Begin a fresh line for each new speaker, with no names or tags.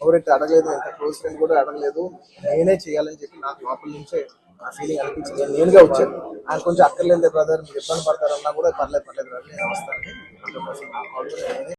ఎవరైతే అడగలేదు ఎంత క్లోజ్ ఫ్రెండ్ కూడా అడగలేదు నేనే చేయాలని చెప్పి నాకు లోపల నుంచే ఆ ఫీలింగ్ అనిపించింది. నేను నేనుగా వచ్చాను. ఆయన కొంచెం అక్కర్లేదు బ్రదర్ మీరు ఇబ్బంది పడతారన్నా కూడా పర్లేదు పర్లేదు brother, నేను వస్తాను